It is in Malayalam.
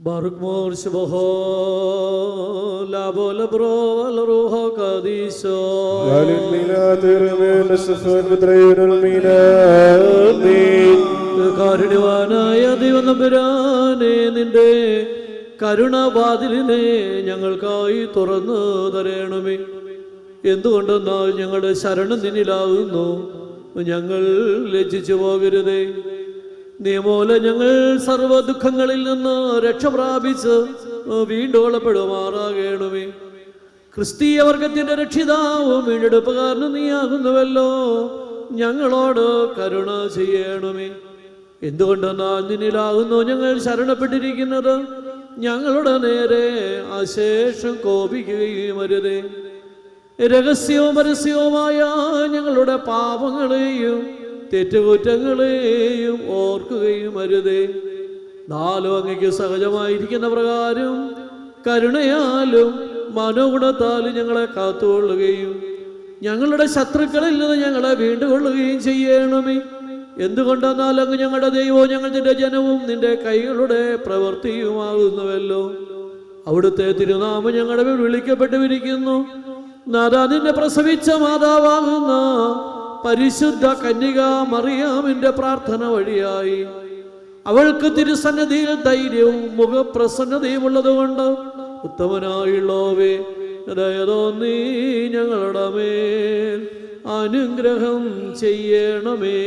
Baruch Mor Shboho Labo Labro Alruho Kadisho കാരുണ്യവാനായ ദൈവനമ്പുരാനെ നിന്റെ കരുണാവാതിലിനെ ഞങ്ങൾക്കായി തുറന്നു തരയണമേ എന്തുകൊണ്ടെന്നാൽ ഞങ്ങളുടെ ശരണം നിന്നിലാകുന്നു ഞങ്ങൾ ലജ്ജിച്ചു പോകരുതേ നിയമൂല ഞങ്ങൾ സർവ ദുഃഖങ്ങളിൽ നിന്ന് രക്ഷ പ്രാപിച്ച് വീണ്ടോളപ്പെടുമാറാകണമേ ക്രിസ്തീയ വർഗത്തിന്റെ രക്ഷിതാവും വീണ്ടെടുപ്പുകാരനും നീയാകുന്നുവല്ലോ. ഞങ്ങളോട് കരുണ ചെയ്യണമേ. എന്തുകൊണ്ടെന്നാൽ നിന്നിലാകുന്നു ഞങ്ങൾ ശരണപ്പെട്ടിരിക്കുന്നത്? ഞങ്ങളുടെ നേരെ അശേഷം കോപിക്കുകയും അരുതേ. രഹസ്യവും പരസ്യവുമായ ഞങ്ങളുടെ പാപങ്ങളെയും തെറ്റുകുറ്റങ്ങളെയും ഓർക്കുകയും അരുതേ. നാലും അങ്ങയ്ക്ക് സഹജമായിരിക്കുന്ന പ്രകാരം കരുണയാലും മനോഗുണത്താലും ഞങ്ങളെ കാത്തുകൊള്ളുകയും ഞങ്ങളുടെ ശത്രുക്കളിൽ നിന്ന് ഞങ്ങളെ വീണ്ടുകൊള്ളുകയും ചെയ്യണമേ. എന്തുകൊണ്ടെന്നാൽ അങ്ങ് ഞങ്ങളുടെ ദൈവവും ഞങ്ങൾ നിന്റെ ജനവും നിന്റെ കൈകളുടെ പ്രവൃത്തിയുമാകുന്നുവല്ലോ. അവിടുത്തെ തിരുനാമം ഞങ്ങളുടെ മേൽ വിളിക്കപ്പെട്ടുവിരിക്കുന്നു. നാദാ നിന്നെ പ്രസവിച്ച മാതാവാകുന്ന പരിശുദ്ധ കന്യക മറിയാമിന്റെ പ്രാർത്ഥന വഴിയായി. അവൾക്ക് തിരുസന്നിധിയിൽ ധൈര്യവും മുഖപ്രസന്നതയും ഉള്ളതുകൊണ്ട് ഹൃദയതോ നീ ഞങ്ങളുടെ മേൽ അനുഗ്രഹം ചെയ്യണമേ.